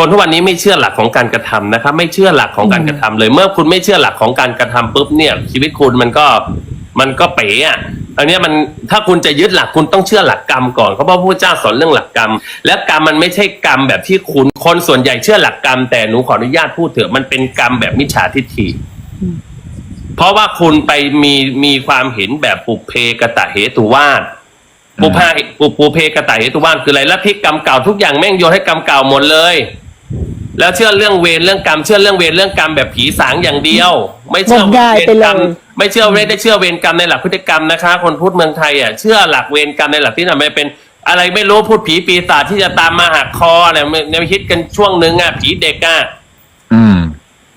คนทุกวันนี้ไม่เชื่อหลักของการกระทำนะครับ ไม่เชื่อหลักของการกระทำเลย เมื่อคุณไม่เชื่อหลักของการกระทำปุ๊บเนี่ย ชีวิตคุณมันก็มันก็เป๋อะอันเนี้ยมันถ้าคุณจะยึดหลักคุณต้องเชื่อหลักกรรมก่อนเพราะว่าพระพุทธเจ้าสอนเรื่องหลักกรรม และกรรมมันไม่ใช่กรรมแบบที่คุณคนส่วนใหญ่เชื่อหลักกรรม แต่หนูขออนุญาตพูดเถอะมันเป็นกรรมแบบมิจฉาทิฏฐิเพราะว่าคุณไปมีมีความเห็นแบบปุเพกตะเหตุวาทปุพาปุปุเพกตะเหตุวาทคืออะไรลัทธิกรรมเก่าทุกอย่างแม่งโยนให้กรรมเก่าหมดเลย แล้วเชื่อเรื่องเวรเรื่องกรรมเชื่อเรื่องเวรเรื่องกรรมแบบผีสางอย่างเดียว ไม่เชื่องมงายเวไปรเลยกรรมไม่เชื่อไม่ได้เชื่อเวรกรรมในหลักพฤติกรรมนะคะ คนพูดเมืองไทยอะเชื่อหลักเวรกรรมในหลักที่ทำให้เป็นอะไรไม่รู้พูดผีปีศาจที่จะตามมาหักคอเนี่ยในคิดกันช่วงหนึ่งอะผีเด็กอะอืม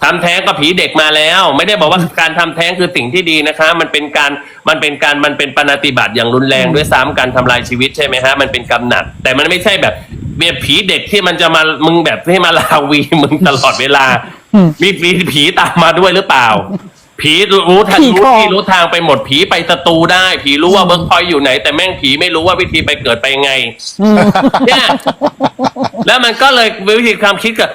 ทำแท้งก็ผีเด็กมาแล้ว ไม่ได้บอกว่าการทำแท้งคือสิ่งที่ดีนะคะ มันเป็นการมันเป็นการมันเป็นปณติบัติอย่างรุนแรงด้วยซ้ำการทำลายชีวิตใช่ไหมฮะมันเป็นกรรมหนัก แต่มันไม่ใช่แบบ เบียผีเด็กที่มันจะมามึงแบบให้มาลาวีมึงตลอดเวลาอืมมีผีผีตามมาด้วยหรือเปล่า ผีรู้ทางผีรู้คอที่รู้ทางไปหมดผีไปสตูได้ ผีรู้ว่าเบิร์กพอยอยู่ไหน แต่แม่งผีไม่รู้ว่าวิธีไปเกิดไปยังไงอืมเนี่ยแล้วมันก็เลยวิธีความคิดก็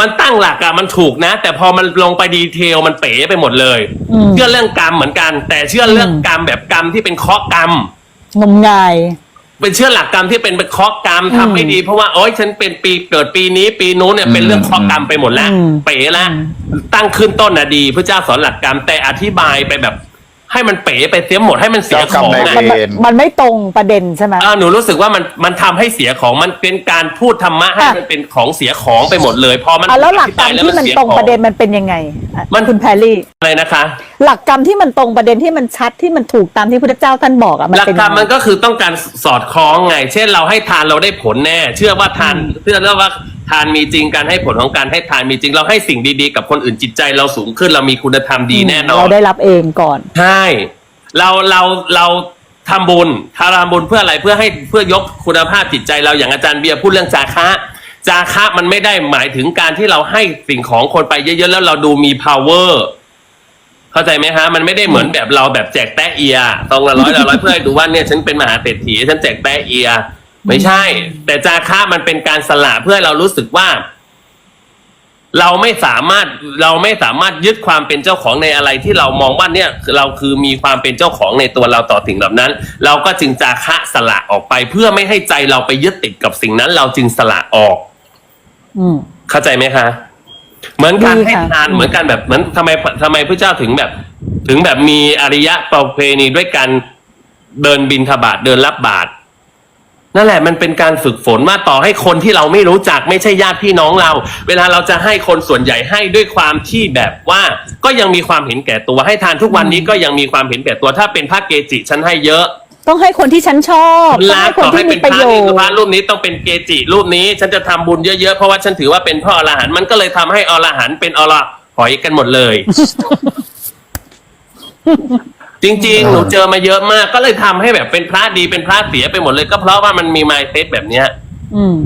มันตั้งหลักอะมันถูกนะ แต่พอมันลงไปดีเทลมันเป๋ไปหมดเลยอืมเชื่อเรื่องกรรมเหมือนกัน แต่เชื่อเรื่องกรรมแบบกรรมที่เป็นเคราะห์กรรมงมงาย เป็นเชื่อหลักกรรมที่เป็นเคราะห์กรรมอืมทำไม่ดี เพราะว่าโอ๊ยฉันเป็นปีเกิดปีนี้ ปีนู้นเนี่ยเป็นเรื่องเคราะห์กรรมไปหมดแล้วอืมเป๋ละอืมตั้งขึ้นต้นน่ะดี พระเจ้าสอนหลักกรรมแต่อธิบายไปแบบ ให้มันเป๋ไปเสียหมดให้มันเสียของเจ้ากรรมอะนายมันเวรมันไม่ตรงประเด็นใช่ไหม อ่าหนูรู้สึกว่ามันมันทำให้เสียของมันเป็นการพูดธรรมะให้อะ มันเป็นของเสียของไปหมดเลยพอมันอะแล้วหลักกรรมอธิบายที่มันเสียตรงขอประเด็นมันเป็นยังไงอะมัน คุณแพรรี่ อะไรนะคะ หลักกรรมที่มันตรงประเด็นที่มันชัดที่มันถูกตามที่พระเจ้าท่านบอกอะมันหลักเป็นกรยัรมงไงมันก็คือต้องการสอดคล้องไง เช่นเราให้ทานเราได้ผลแน่ เชื่อว่าทานเชื่อแล้วว่า ทานมีจริงการให้ผลของการให้ทานมีจริงเราให้สิ่งดีๆ กับคนอื่นจิตใจเราสูงขึ้นเรามีคุณธรรมดีแน่นอนเราได้รับเองก่อนใช่เราเราเราทำบุญทำบุญเพื่ออะไรเพื่อให้เพื่อยกคุณภาพจิตใจเราอย่างอาจารย์เบียร์พูดเรื่องจาคะจาคะมันไม่ได้หมายถึงการที่เราให้สิ่งของคนไปเยอะๆแล้วเราดูมี power เข้าใจไหมฮะ มันไม่ได้เหมือนแบบเราแบบแจกแตะเอียตองละร้อยละร้อยเพื่อให้ดูว่าเนี่ยฉันเป็นมหาเศรษฐีฉันแจกแตะเอีย ไม่ใช่ แต่จาคะมันเป็นการสละเพื่อให้เรารู้สึกว่า เราไม่สามารถเราไม่สามารถยึดความเป็นเจ้าของในอะไรที่เรามองว่าเนี่ยเราคือมีความเป็นเจ้าของในตัวเราต่อสิ่งเหล่านั้น เราก็จึงจาคะสละออกไป เพื่อไม่ให้ใจเราไปยึดติดกับสิ่งนั้น เราจึงสละออก อืมเข้าใจไหมคะเหมือนการดีให้ค่ะทานอืมเหมือนกันแบบเหมือนทำไมทำไมพระเจ้าถึงแบบ ถึงแบบมีอริยะประเพณีด้วยการเดินบินทบาทเดินรับบาตร นั่นแหละมันเป็นการฝึกฝนว่าต่อให้คนที่เราไม่รู้จักไม่ใช่ญาติพี่น้องเรา เวลาเราจะให้คนส่วนใหญ่ให้ด้วยความที่แบบว่า ก็ยังมีความเห็นแก่ตัวให้ทานทุกวันนี้ก็ยังมีความเห็นแก่ตัวถ้าเป็นพระเกจิฉันให้เยอะต้องให้คนที่ฉันชอบต้องรักให้คนต่อที่ให้มีเป็นประพระโยนี่ชคือน์พระรูปนี้ต้องเป็นเกจิรูปนี้ฉันจะทำบุญเยอะๆเพราะว่าฉันถือว่าเป็นพ่ออรหันต์มันก็เลยทำให้อรหันต์เป็นอรหอยกันหมดเลย จริง ๆ หนูเจอมาเยอะมาก ก็เลยทำให้แบบเป็นพระดีเป็นพระเสียไปหมดเลย ก็เพราะว่ามันมีไมเซ็ตแบบเนี้ย อืม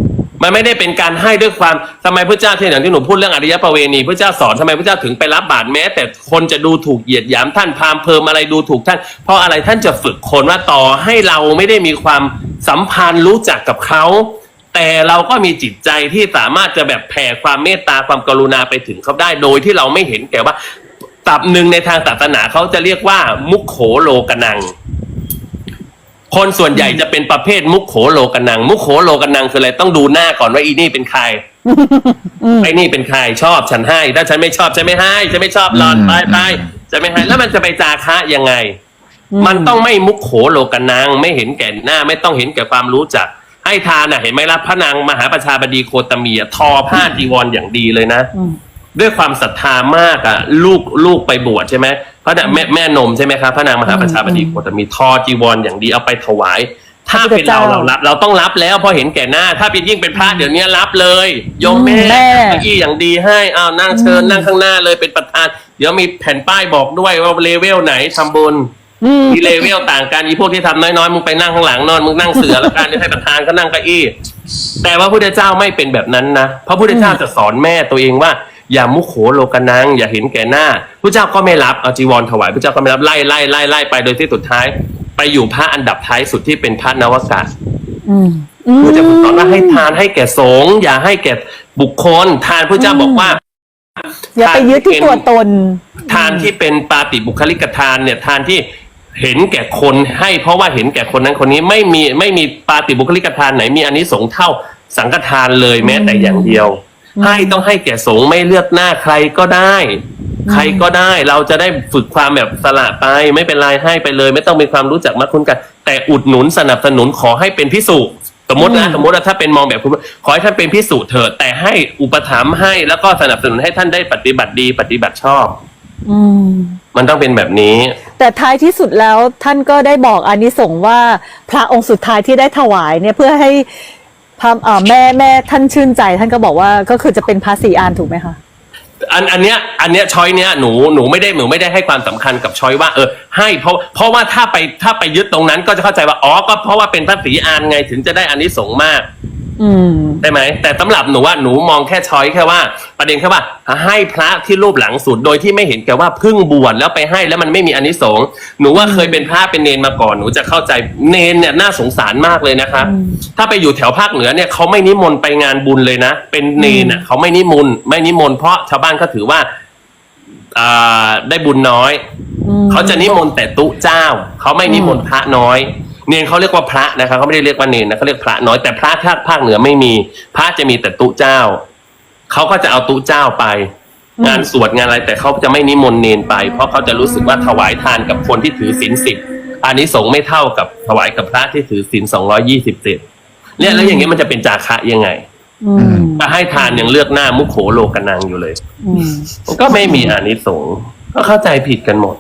มันไม่ได้เป็นการให้ด้วยความทำไมพระเจ้าที่อย่างที่หนูพูดเรื่องอริยประเวณีพระเจ้าสอนทำไมพระเจ้าถึงไปรับบาตรแม้ แต่คนจะดูถูกเหยียดหยามท่านพราหมณ์เพิ่มอะไรดูถูกท่าน เพราะอะไรท่านจะฝึกคนว่าต่อให้เราไม่ได้มีความสัมพันธ์รู้จักกับเขา แต่เราก็มีจิตใจที่สามารถจะแบบแผ่ความเมตตาความกรุณาไปถึงเขาได้โดยที่เราไม่เห็นแก่ว่า ตับหนึ่งในทางศาสนาเขาจะเรียกว่า มุขโขโลกนัง คนส่วนใหญ่จะเป็นประเภทมุขโขโลกนัง มุขโขโลกนังคืออะไรต้องดูหน้าก่อนว่าอีนี่เป็นใครอืมไอ้นี่เป็นใครชอบฉันให้ ถ้าฉันไม่ชอบฉันไม่ให้ฉันไม่ชอบหลอนอืมไปไปจะไม่ให้แล้วมันจะไปจาคะยังไง มันต้องไม่มุขโขโลกนัง ไม่เห็นแก่หน้า ไม่ต้องเห็นแก่ความรู้จักให้ทานน่ะเห็นไหมล่ะพระนางมหาประชาบดีโคตมีอะทอผ้าจีวรอย่างดีเลยนะอืม ด้วยความศรัทธามากอะ ลูกลูกไปบวชใช่ไหมพระนางแม่แม่นมใช่ไหมครับพระนางมหาประชาบดีโคตมีทอจีวรอย่างดีเอาไปถวาย ถ้าเป็นเราเรารับ เราต้องรับแล้วเพอเห็นแก่หน้า ถ้าเป็นยิ่งเป็นพระเดี๋ยวนี้รับเลยโยมแม่แม่ เก้าอี้อย่างดีให้อ้าวนั่งเชิญนั่งข้างหน้าเลยเป็นประธาน เดี๋ยวมีแผ่นป้ายบอกด้วยว่าเลเวลไหนทำบุญ อืม มีเลเวลต่างกันอีพวกที่ทำน้อยๆ มึงไปนั่งข้างหลังนอน มึงนั่งเสือแล้วกันเดี๋ยวให้ประธานก็นั่งเก้าอี้ แต่ว่าพระพุทธเจ้าไม่เป็นแบบนั้นนะ พระพุทธเจ้าจะสอนแม่ตัวเองว่า อย่ามุขโขโลกนัง อย่าเห็นแก่หน้าพระเจ้าก็ไม่รับเอาจีวรถวายพระเจ้าก็ไม่รับไล่ไล่ไล่ไล่ไปโดยที่สุดท้าย ไปอยู่พระอันดับท้ายสุดที่เป็นพระนวกะอืมอืมเพื่อจะสอนว่าให้ทานให้แก่สงฆ์อย่าให้แก่บุคคล ทานพระเจ้าอืมบอกว่าอย่าไปยึดที่ตัวตน ทานที่เป็นปาติบุคลิกทานเนี่ย ทานที่เห็นแก่คนให้เพราะว่าเห็นแก่คนนั้นคนนี้ไม่มีไม่มีปาติบุคลิกทานไหนมีอันนี้สงส์เท่าสังฆทานเลยแม้แต่อย่างเดียวอืม ให้ต้องให้แก่สงฆ์ไม่เลือกหน้าใครก็ได้ ใครก็ได้เราจะได้ฝึกความแบบสละไป ไม่เป็นไรให้ไปเลย ไม่ต้องมีความรู้จักมาคุ้นกัน แต่อุดหนุนสนับสนุนขอให้เป็นพิสุสมมตินะอืมสมมติว่าถ้าเป็นมองแบบคุณขอให้ท่านเป็นพิสุเถิดแต่ให้อุปถัมภ์ให้แล้วก็สนับสนุนให้ท่านได้ปฏิบัติดีปฏิบัติชอบอืมมันต้องเป็นแบบนี้ แต่ท้ายที่สุดแล้วท่านก็ได้บอกอานิสงส์ว่า พระองค์สุดท้ายที่ได้ถวายเนี่ยเพื่อให้ พระเอ่อแม่แม่ท่านชื่นใจท่านก็บอกว่าก็คือจะเป็นพระสีอานถูกไหมคะ อันอันเนี้ยอันเนี้ยช้อยเนี้ยหนูหนูไม่ได้หนูไม่ได้ให้ความสำคัญกับช้อยว่าเออให้เพราะเพราะว่าถ้าไปถ้าไปยึดตรงนั้นก็จะเข้าใจว่าอ๋อก็เพราะว่าเป็นพระศรีอานไงถึงจะได้อานิสงส์มาก อืม ได้ไหมแต่สำหรับหนูว่าหนูมองแค่ช้อยแค่ว่า ประเด็นแค่ว่า ให้พระที่รูปหลังสุดโดยที่ไม่เห็นแก่ว่าเพึ่งบวชแล้วไปให้แล้วมันไม่มีอานิสงส์หนูว่าเคยเป็นพระเป็นเนนมาก่อนหนูจะเข้าใจเนนเนี่ยน่าสงสารมากเลยนะครับอืมถ้าไปอยู่แถวภาคเหนือเนี่ยเขาไม่นิมนต์ไปงานบุญเลยนะ เป็นเนนอะเขาไม่นิมนต์ไม่นิมนต์เพราะชาวบ้านเขาถือว่าอ่าได้บุญน้อยอืมเขาจะนิมนต์แต่ตุเจ้า เขาไม่นิมนต์พระน้อย เนนเขาเรียกว่าพระนะครับเขาไม่ได้เรียกว่าเนนนะเขาเรียกพระน้อยแต่พระภาคภาคเหนือไม่มี พระจะมีแต่ตุเจ้าเขาก็จะเอาตุเจ้าไปอืมงานสวดงานอะไรแต่เขาจะไม่นิมนต์เนนไป เพราะเขาจะรู้สึกว่าถวายทานกับคนที่ถือศีลสิบอันนี้สงส์ไม่เท่ากับถวายกับพระที่ถือศีลสองร้อยี่สิบเจ็ดเนี่ยแล้วอย่างนี้มันจะเป็นจาคะยังไงอืมถ้าให้ทานยังเลือกหน้ามุขโขโลกนังอยู่เลยอืมก็ไม่มีอานิสงส์ก็เข้าใจผิดกันหมด